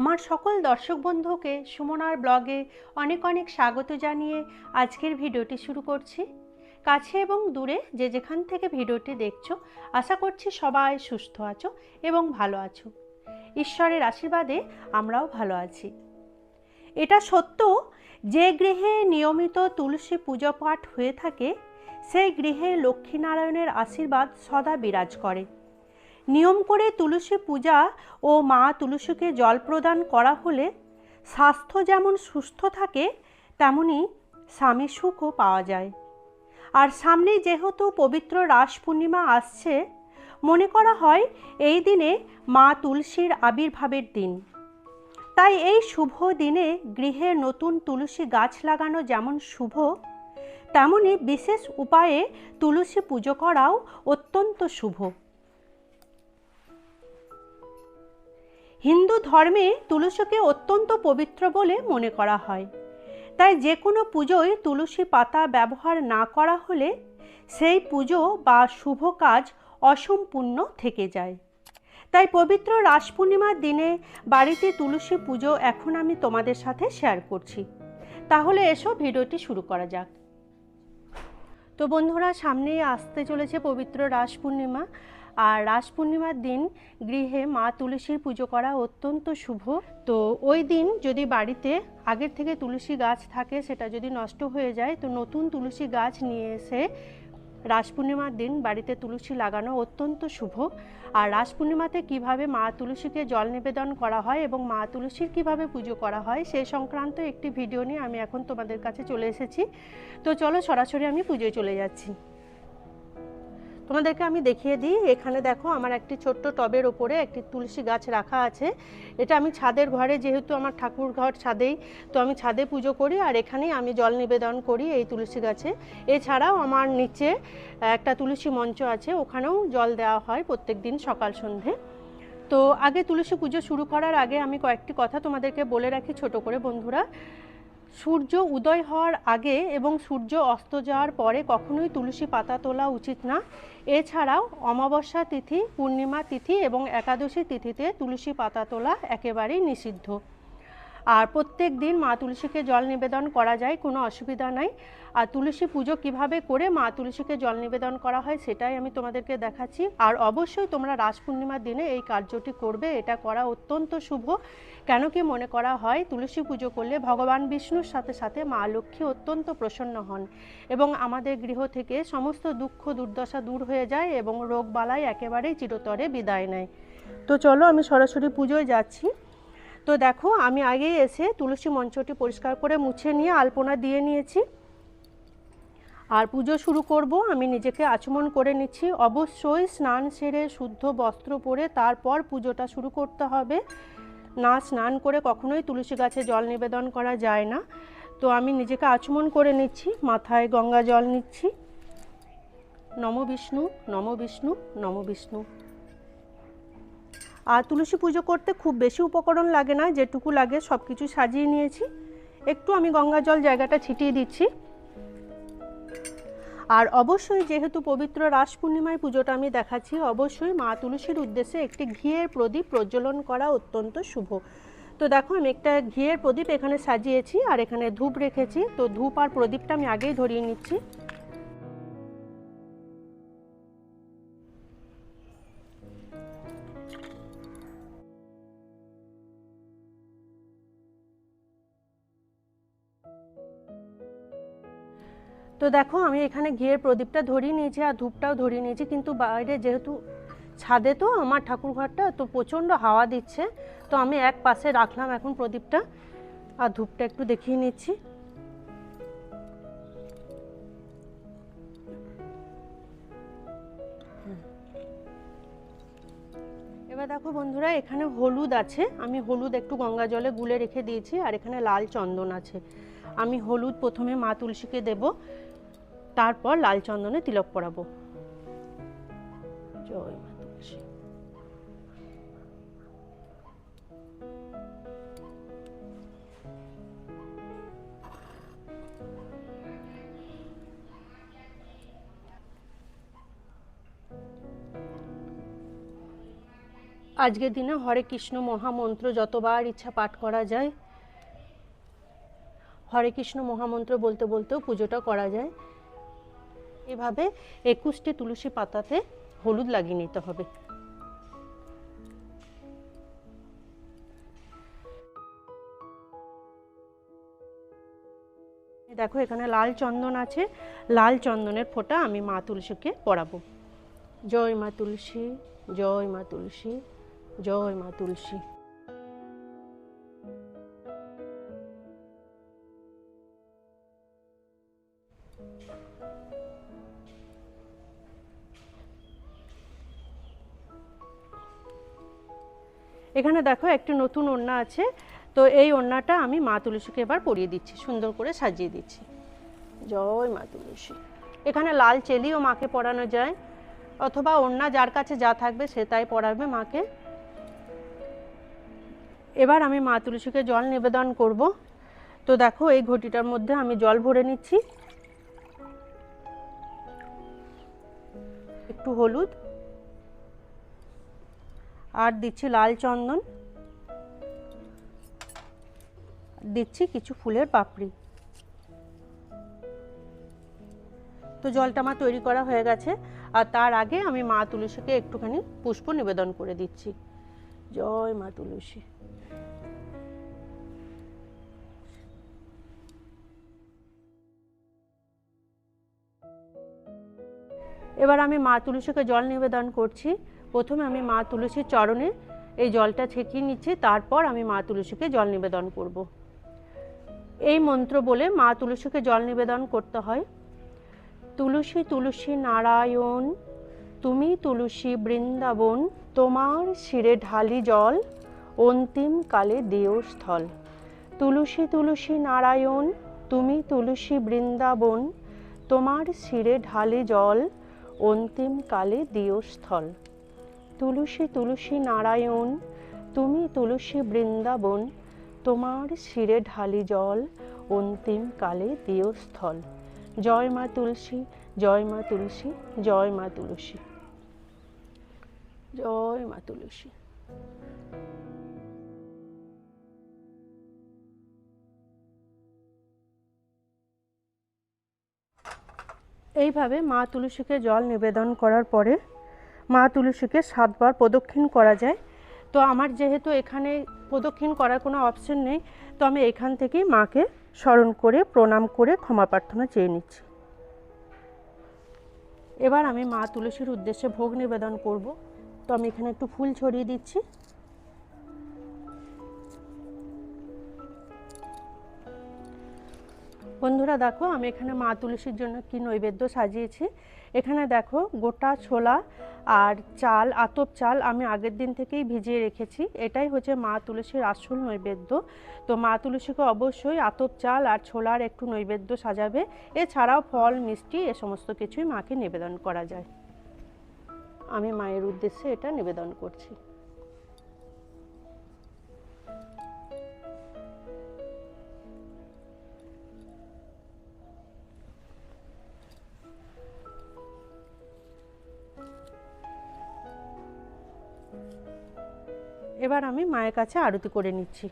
আমার সকল দর্শক বন্ধুকে সুমনার ব্লগে অনেক অনেক স্বাগত জানিয়ে আজকের ভিডিওটি শুরু করছি। কাছে এবং দূরে যে যেখান থেকে ভিডিওটি দেখছ, আশা করছি সবাই সুস্থ আছো এবং ভালো আছো। ঈশ্বরের আশীর্বাদে আমরাও ভালো আছি। এটা সত্য যে গৃহে নিয়মিত তুলসী পূজা পাঠ হয়ে থাকে, সেই গৃহে লক্ষ্মীনারায়ণের আশীর্বাদ সদা বিরাজ করে। নিয়ম করে তুলসী পূজা ও মা তুলসীকে জল প্রদান করা হলে স্বাস্থ্য যেমন সুস্থ থাকে, তেমনি স্বামী সুখও পাওয়া যায়। আর সামনে যেহেতু পবিত্র রাস পূর্ণিমা আসছে, মনে করা হয় এই দিনে মা তুলসীর আবির্ভাবের দিন। তাই এই শুভ দিনে গৃহে নতুন তুলসী গাছ লাগানো যেমন শুভ, তেমনি বিশেষ উপায়ে তুলসী পুজো করাও অত্যন্ত শুভ। হিন্দু ধর্মে তুলসীকে অত্যন্ত পবিত্র বলে মনে করা হয়। তাই যে কোনো পুজোয় তুলসী পাতা ব্যবহার না করা হলে সেই পুজো বা শুভ কাজ অসম্পূর্ণ থেকে যায়। তাই পবিত্র রাস পূর্ণিমার দিনে বাড়িতে তুলসী পুজো এখন আমি তোমাদের সাথে শেয়ার করছি। তাহলে এসো ভিডিওটি শুরু করা যাক। তো বন্ধুরা, সামনেই আসতে চলেছে পবিত্র রাস পূর্ণিমা আর রাস পূর্ণিমার দিন গৃহে মা তুলসীর পুজো করা অত্যন্ত শুভ। তো ওই দিন যদি বাড়িতে আগের থেকে তুলসী গাছ থাকে, সেটা যদি নষ্ট হয়ে যায়, তো নতুন তুলসী গাছ নিয়ে এসে রাস পূর্ণিমার দিন বাড়িতে তুলসী লাগানো অত্যন্ত শুভ। আর রাস পূর্ণিমাতে কীভাবে মা তুলসীকে জল নিবেদন করা হয় এবং মা তুলসীর কীভাবে পুজো করা হয় সেই সংক্রান্ত একটি ভিডিও নিয়ে আমি এখন তোমাদের কাছে চলে এসেছি। তো চলো সরাসরি আমি পুজোয় চলে যাচ্ছি। তোমাদেরকে আমি দেখিয়ে দিই, এখানে দেখো আমার একটি ছোট্ট টবের ওপরে একটি তুলসী গাছ রাখা আছে। এটা আমি ছাদের ঘরে, যেহেতু আমার ঠাকুর ঘর ছাদেই, তো আমি ছাদে পুজো করি আর এখানেই আমি জল নিবেদন করি এই তুলসী গাছে। এছাড়াও আমার নিচে একটা তুলসী মঞ্চ আছে, ওখানেও জল দেওয়া হয় প্রত্যেক দিন সকাল সন্ধে। তো আগে তুলসী পুজো শুরু করার আগে আমি কয়েকটি কথা তোমাদেরকে বলে রাখি ছোট করে বন্ধুরা। সূর্য উদয় হওয়ার আগে এবং সূর্য অস্ত যাওয়ার পরে কখনোই তুলসী পাতা তোলা উচিত না। এছাড়াও অমাবস্যা তিথি, পূর্ণিমা তিথি এবং একাদশী তিথিতে তুলসী পাতা তোলা একেবারেই নিষিদ্ধ। আর প্রত্যেক দিন মা তুলসীকে জল নিবেদন করা যায়, কোনো অসুবিধা নাই। আর তুলসী পুজো কীভাবে করে মা তুলসীকে জল নিবেদন করা হয় সেটাই আমি তোমাদেরকে দেখাচ্ছি। আর অবশ্যই তোমরা রাস পূর্ণিমার দিনে এই কার্যটি করবে, এটা করা অত্যন্ত শুভ। কেন কি মনে করা হয়, তুলসী পুজো করলে ভগবান বিষ্ণুর সাথে সাথে মা লক্ষ্মী অত্যন্ত প্রসন্ন হন এবং আমাদের গৃহ থেকে সমস্ত দুঃখ দুর্দশা দূর হয়ে যায় এবং রোগ বালাই একেবারেই চিরতরে বিদায় নেয়। তো চলো আমি সরাসরি পুজোয় যাচ্ছি। তো দেখো, আমি আগেই এসে তুলসী মঞ্চটি পরিষ্কার করে মুছে নিয়ে আলপনা দিয়ে নিয়েছি। আর পুজো শুরু করব, আমি নিজেকে আচমন করে নিচ্ছি। অবশ্যই স্নান সেরে শুদ্ধ বস্ত্র পরে তারপর পুজোটা শুরু করতে হবে। না স্নান করে কখনোই তুলসী গাছে জল নিবেদন করা যায় না। তো আমি নিজেকে আচমন করে নিচ্ছি, মাথায় গঙ্গা জল নিচ্ছি। নম বিষ্ণু নম বিষ্ণু নম বিষ্ণু। আর তুলসী পুজো করতে খুব বেশি উপকরণ লাগে না, যেটুকু লাগে সব কিছু সাজিয়ে নিয়েছি। একটু আমি গঙ্গা জল জায়গাটা ছিটিয়ে দিচ্ছি। আর অবশ্যই যেহেতু পবিত্র রাস পূর্ণিমায় পুজোটা আমি দেখাচ্ছি, অবশ্যই মা তুলসীর উদ্দেশ্যে একটি ঘিয়ের প্রদীপ প্রজ্বলন করা অত্যন্ত শুভ। তো দেখো, আমি একটা ঘিয়ের প্রদীপ এখানে সাজিয়েছি আর এখানে ধূপ রেখেছি। তো ধূপ আর প্রদীপটা আমি আগেই ধরিয়ে নিচ্ছি। তো দেখো, আমি এখানে ঘিয়ের প্রদীপটা ধরিয়ে নিয়েছি আর ধূপটাও ধরিয়ে নিয়েছি, কিন্তু বাইরে যেহেতু ছাদে তো আমার ঠাকুর ঘরটা, তো প্রচণ্ড হাওয়া দিচ্ছে, তো আমি এক পাশে রাখলাম এখন প্রদীপটা আর ধূপটা একটু দেখিয়ে নিচ্ছি। এবার দেখো বন্ধুরা, এখানে হলুদ আছে, আমি হলুদ একটু গঙ্গা জলে গুলে রেখে দিয়েছি, আর এখানে লাল চন্দন আছে। আমি হলুদ প্রথমে মা তুলসীকে দেব তারপর লাল চন্দনে তিলক পরাবো। আজকের দিনে হরে কৃষ্ণ মহামন্ত্র যতবার ইচ্ছা পাঠ করা যায়, হরে কৃষ্ণ মহামন্ত্র বলতে বলতেও পুজোটা করা যায়। এভাবে একুশটি তুলসী পাতাতে হলুদ লাগিয়ে নিতে হবে। দেখো, এখানে লাল চন্দন আছে। লাল চন্দনের ফোঁটা আমি মা তুলসীকে পরাবো। জয় মা তুলসী, জয় মা তুলসী, জয় মা তুলসী। এখানে দেখো একটি নতুন ওড়না আছে। তো এই ওড়নাটা আমি মা তুলসীকে এবার পরিয়ে দিচ্ছি, সুন্দর করে সাজিয়ে দিচ্ছি। জয় মা তুলসী। এখানে লাল চেলিও মাকে পরানো যায়, অথবা ওড়না যার কাছে যা থাকবে সে তাই পরাবে মাকে। এবার আমি মা তুলসীকে জল নিবেদন করব। তো দেখো এই ঘটিটার মধ্যে আমি জল ভরে নিচ্ছি। একটু হলুদ আর দিচ্ছি লাল চন্দন। দিচ্ছি কিছু ফুলের পাপড়ি। তো জলটা আমার তৈরি করা হয়ে গেছে। আর তার আগে আমি মা তুলসীকে একটুখানি পুষ্প নিবেদন করে দিচ্ছি। জয় মা তুলসী। এবার আমি মা তুলসীকে জল নিবেদন করছি। প্রথমে আমি মা তুলসীর চরণে এই জলটা ছেঁকিয়ে নিচ্ছি, তারপর আমি মা তুলসীকে জল নিবেদন করব। এই মন্ত্র বলে মা তুলসীকে জল নিবেদন করতে হয়। তুলসী তুলসী নারায়ণ, তুমি তুলসী বৃন্দাবন, তোমার শিরে ঢালি জল, অন্তিম কালে স্থল। তুলসী তুলসী নারায়ণ, তুমি তুলসী বৃন্দাবন, তোমার শিরে ঢালি জল, অন্তিম কালে স্থল। তুলসী তুলসী নারায়ণ, তুমি তুলসী বৃন্দাবন, তোমার শিরে ঢালি জল, অন্তিম কালে দিও স্থল। জয় মা তুলসী, জয় মা তুলসী, জয় মা তুলসী। জয় মা তুলসী। এইভাবে মা তুলসীকে জল নিবেদন করার পরে মা তুলসীকে সাতবার প্রদক্ষিণ করা যায়। তো আমার যেহেতু এখানে প্রদক্ষিণ করার কোনো অপশন নেই, তো আমি এখান থেকেই মাকে স্মরণ করে, প্রণাম করে ক্ষমা প্রার্থনা চেয়ে নিচ্ছি। এবার আমি মা তুলসীর উদ্দেশ্যে ভোগ নিবেদন করব। তো আমি এখানে একটু ফুল ছড়িয়ে দিচ্ছি। বন্ধুরা দেখো, আমি এখানে মা তুলসীর জন্য কি নৈবেদ্য সাজিয়েছি। এখানে দেখো, গোটা ছোলা আর চাল, আতপ চাল আমি আগের দিন থেকেই ভিজিয়ে রেখেছি। এটাই হচ্ছে মা তুলসীর আসল নৈবেদ্য। তো মা তুলসীকে অবশ্যই আতপ চাল আর ছোলার একটু নৈবেদ্য সাজাবে। এছাড়াও ফল, মিষ্টি, এ সমস্ত কিছুই মাকে নিবেদন করা যায়। আমি মায়ের উদ্দেশ্যে এটা নিবেদন করছি। এবার আমি মায়ের কাছে আরতি করে নিচ্ছি।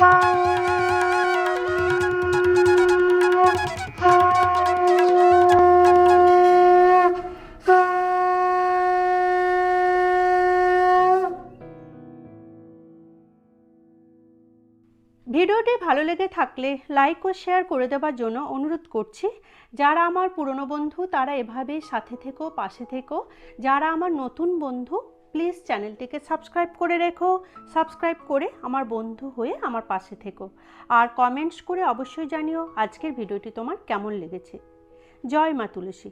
ভিডিওটি ভালো লেগে থাকলে লাইক ও শেয়ার করে দেওয়ার জন্য অনুরোধ করছি। যারা আমার পুরনো বন্ধু, তারা এভাবেই সাথে থেকো, পাশে থেকো। যারা আমার নতুন বন্ধু প্লিজ চ্যানেলটিকে সাবস্ক্রাইব করে রেখো, সাবস্ক্রাইব করে আমার বন্ধু হয়ে আমার পাশে থেকো। আর কমেন্টস করে অবশ্যই জানিও আজকের ভিডিওটি তোমার কেমন লেগেছে। জয় মা তুলসী।